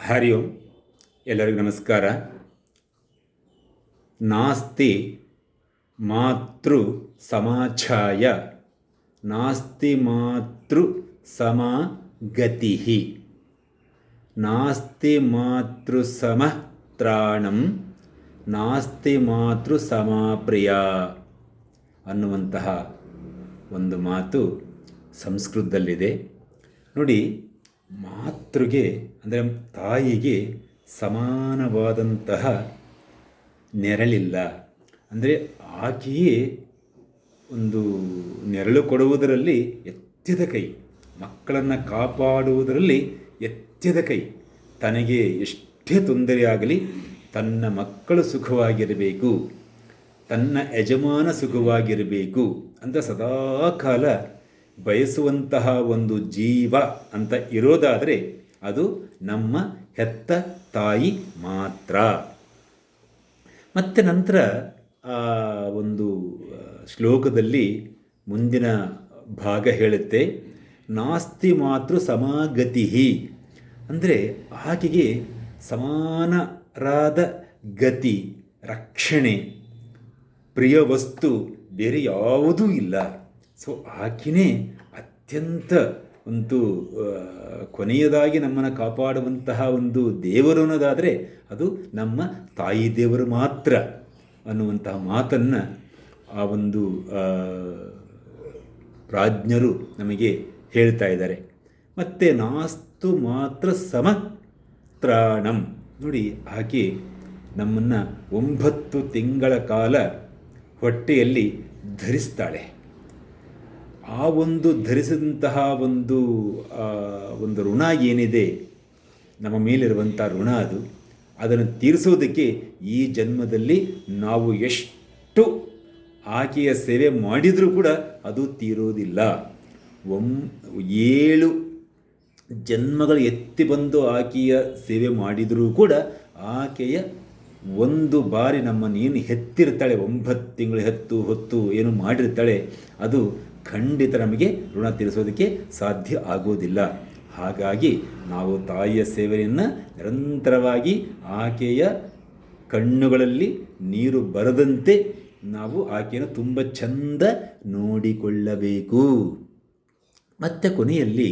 ಹರಿ ಓಂ. ಎಲ್ಲರಿಗೂ ನಮಸ್ಕಾರ. ನಾಸ್ತಿ ಮಾತೃ ಸಮಾಚಾಯ. ನಾಸ್ತಿ ಮಾತೃ ಸಮಗತಿ ನಾಸ್ತಿ ಮಾತೃ ಸಮ ತ್ರಾಣಂ ನಾಸ್ತಿ ಮಾತೃ ಸಮಾಪ್ರಿಯ ಅನ್ನುವಂತಹ ಒಂದು ಮಾತು ಸಂಸ್ಕೃತದಲ್ಲಿದೆ. ನೋಡಿ ಮಾತೃಗೆ, ಅಂದರೆ ತಾಯಿಗೆ ಸಮಾನವಾದಂತಹ ನೆರಳಿಲ್ಲ. ಅಂದರೆ ಆಕೆಯೇ ಒಂದು ನೆರಳು ಕೊಡುವುದರಲ್ಲಿ ಎತ್ತಿದ ಕೈ, ಮಕ್ಕಳನ್ನು ಕಾಪಾಡುವುದರಲ್ಲಿ ಎತ್ತಿದ ಕೈ. ತನಗೆ ಎಷ್ಟೇ ತೊಂದರೆಯಾಗಲಿ ತನ್ನ ಮಕ್ಕಳು ಸುಖವಾಗಿರಬೇಕು, ತನ್ನ ಯಜಮಾನ ಸುಖವಾಗಿರಬೇಕು ಅಂತ ಸದಾಕಾಲ ಬಯಸುವಂತಹ ಒಂದು ಜೀವ ಅಂತ ಇರೋದಾದರೆ ಅದು ನಮ್ಮ ಹೆತ್ತ ತಾಯಿ ಮಾತ್ರ. ಮತ್ತು ನಂತರ ಆ ಒಂದು ಶ್ಲೋಕದಲ್ಲಿ ಮುಂದಿನ ಭಾಗ ಹೇಳುತ್ತೆ, ನಾಸ್ತಿ ಮಾತೃ ಸಮಾಗತಿ ಅಂದರೆ ಆಕೆಗೆ ಸಮಾನರಾದ ಗತಿ, ರಕ್ಷಣೆ, ಪ್ರಿಯ ವಸ್ತು ಬೇರೆ ಯಾವುದೂ ಇಲ್ಲ. ಸೊ ಆಕೆಯೇ ಅತ್ಯಂತ ಒಂದು ಕೊನೆಯದಾಗಿ ನಮ್ಮನ್ನು ಕಾಪಾಡುವಂತಹ ಒಂದು ದೇವರು ಅನ್ನೋದಾದರೆ ಅದು ನಮ್ಮ ತಾಯಿ ದೇವರು ಮಾತ್ರ ಅನ್ನುವಂತಹ ಮಾತನ್ನು ಆ ಒಂದು ಪ್ರಾಜ್ಞರು ನಮಗೆ ಹೇಳ್ತಾ ಇದ್ದಾರೆ. ಮತ್ತು ನಾಸ್ತು ಮಾತ್ರ ಸಮತ್ರಾಣಂ. ನೋಡಿ, ಆಕೆ ನಮ್ಮನ್ನು ಒಂಬತ್ತು ತಿಂಗಳ ಕಾಲ ಹೊಟ್ಟೆಯಲ್ಲಿ ಧರಿಸ್ತಾಳೆ. ಆ ಒಂದು ಧರಿಸಿದಂತಹ ಒಂದು ಒಂದು ಋಣ ಏನಿದೆ, ನಮ್ಮ ಮೇಲಿರುವಂಥ ಋಣ ಅದು. ಅದನ್ನು ತೀರಿಸೋದಕ್ಕೆ ಈ ಜನ್ಮದಲ್ಲಿ ನಾವು ಎಷ್ಟು ಆಕೆಯ ಸೇವೆ ಮಾಡಿದರೂ ಕೂಡ ಅದು ತೀರೋದಿಲ್ಲ ಒಂ, ಏಳು ಜನ್ಮಗಳು ಎತ್ತಿ ಬಂದು ಆಕೆಯ ಸೇವೆ ಮಾಡಿದರೂ ಕೂಡ ಆಕೆಯ ಒಂದು ಬಾರಿ ನಮ್ಮನ್ನೇನು ಹೆತ್ತಿರ್ತಾಳೆ, ಒಂಬತ್ತು ತಿಂಗಳು, ಹೆತ್ತು, ಹೊತ್ತು ಏನು ಮಾಡಿರ್ತಾಳೆ, ಅದು ಖಂಡಿತ ನಮಗೆ ಋಣ ತೀರಿಸೋದಕ್ಕೆ ಸಾಧ್ಯ ಆಗೋದಿಲ್ಲ. ಹಾಗಾಗಿ ನಾವು ತಾಯಿಯ ಸೇವೆಯನ್ನು ನಿರಂತರವಾಗಿ ಆಕೆಯ ಕಣ್ಣುಗಳಲ್ಲಿ ನೀರು ಬರದಂತೆ ನಾವು ಆಕೆಯನ್ನು ತುಂಬ ಚಂದ ನೋಡಿಕೊಳ್ಳಬೇಕು. ಮತ್ತು ಕೊನೆಯಲ್ಲಿ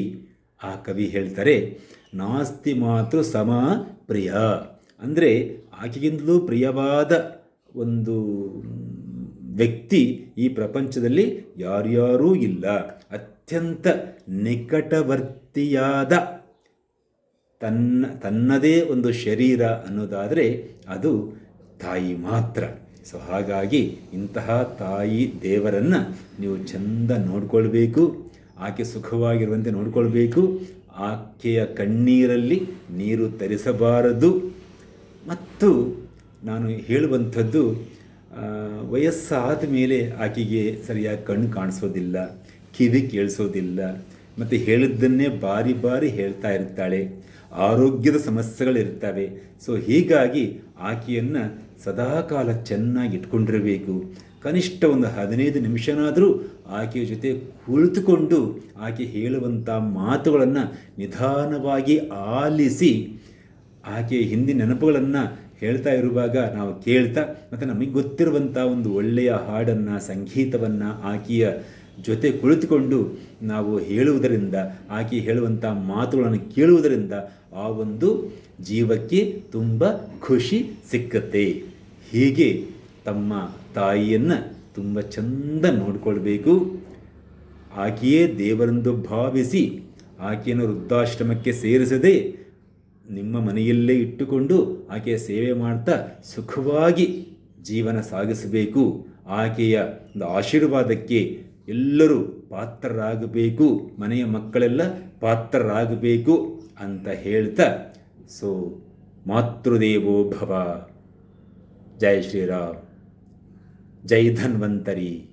ಆ ಕವಿ ಹೇಳ್ತಾರೆ, ನಾಸ್ತಿ ಮಾತೃ ಸಮ ಪ್ರಿಯ. ಅಂದರೆ ಆಕೆಗಿಂತಲೂ ಪ್ರಿಯವಾದ ಒಂದು ವ್ಯಕ್ತಿ ಈ ಪ್ರಪಂಚದಲ್ಲಿ ಯಾರ್ಯಾರೂ ಇಲ್ಲ. ಅತ್ಯಂತ ನಿಕಟವರ್ತಿಯಾದ ತನ್ನ, ತನ್ನದೇ ಒಂದು ಶರೀರ ಅನ್ನೋದಾದರೆ ಅದು ತಾಯಿ ಮಾತ್ರ. ಸೊ ಹಾಗಾಗಿ ಇಂತಹ ತಾಯಿ ದೇವರನ್ನು ನೀವು ಚಂದ ನೋಡ್ಕೊಳ್ಬೇಕು, ಆಕೆ ಸುಖವಾಗಿರುವಂತೆ ನೋಡ್ಕೊಳ್ಬೇಕು, ಆಕೆಯ ಕಣ್ಣೀರಲ್ಲಿ ನೀರು ತರಿಸಬಾರದು. ಮತ್ತು ನಾನು ಹೇಳುವಂಥದ್ದು ವಯಸ್ಸಾದ ಮೇಲೆ ಆಕೆಗೆ ಸರಿಯಾಗಿ ಕಣ್ಣು ಕಾಣಿಸೋದಿಲ್ಲ, ಕಿವಿ ಕೇಳಿಸೋದಿಲ್ಲ, ಮತ್ತು ಹೇಳಿದ್ದನ್ನೇ ಬಾರಿ ಬಾರಿ ಹೇಳ್ತಾ ಇರ್ತಾಳೆ. ಆರೋಗ್ಯದ ಸಮಸ್ಯೆಗಳಿರ್ತವೆ. ಸೊ ಹೀಗಾಗಿ ಆಕೆಯನ್ನು ಸದಾಕಾಲ ಚೆನ್ನಾಗಿ ಇಟ್ಕೊಂಡಿರಬೇಕು. ಕನಿಷ್ಠ ಒಂದು ಹದಿನೈದು ನಿಮಿಷನಾದರೂ ಆಕೆಯ ಜೊತೆ ಕುಳಿತುಕೊಂಡು ಆಕೆ ಹೇಳುವಂಥ ಮಾತುಗಳನ್ನು ನಿಧಾನವಾಗಿ ಆಲಿಸಿ ಆಕೆಯ ಹಿಂದಿನ ನೆನಪುಗಳನ್ನು ಹೇಳ್ತಾ ಇರುವಾಗ ನಾವು ಕೇಳ್ತಾ, ಮತ್ತು ನಮಗೆ ಗೊತ್ತಿರುವಂಥ ಒಂದು ಒಳ್ಳೆಯ ಹಾಡನ್ನು, ಸಂಗೀತವನ್ನು ಆಕೆಯ ಜೊತೆ ಕುಳಿತುಕೊಂಡು ನಾವು ಹೇಳುವುದರಿಂದ, ಆಕೆ ಹೇಳುವಂಥ ಮಾತುಗಳನ್ನು ಕೇಳುವುದರಿಂದ ಆ ಒಂದು ಜೀವಕ್ಕೆ ತುಂಬ ಖುಷಿ ಸಿಕ್ಕತ್ತೆ. ಹೀಗೆ ತಮ್ಮ ತಾಯಿಯನ್ನು ತುಂಬ ಚಂದ ನೋಡಿಕೊಳ್ಬೇಕು. ಆಕೆಯೇ ದೇವರೆಂದು ಭಾವಿಸಿ ಆಕೆಯನ್ನು ವೃದ್ಧಾಶ್ರಮಕ್ಕೆ ಸೇರಿಸದೆ ನಿಮ್ಮ ಮನೆಯಲ್ಲೇ ಇಟ್ಟುಕೊಂಡು ಆಕೆಯ ಸೇವೆ ಮಾಡ್ತಾ ಸುಖವಾಗಿ ಜೀವನ ಸಾಗಿಸಬೇಕು. ಆಕೆಯ ಒಂದು ಆಶೀರ್ವಾದಕ್ಕೆ ಎಲ್ಲರೂ ಪಾತ್ರರಾಗಬೇಕು. ಮನೆಯ ಮಕ್ಕಳೆಲ್ಲ ಪಾತ್ರರಾಗಬೇಕು ಅಂತ ಹೇಳ್ತಾ ಸೊ ಮಾತೃದೇವೋ ಭವ. ಜೈ ಶ್ರೀರಾಮ್. ಜೈ ಧನ್ವಂತರಿ.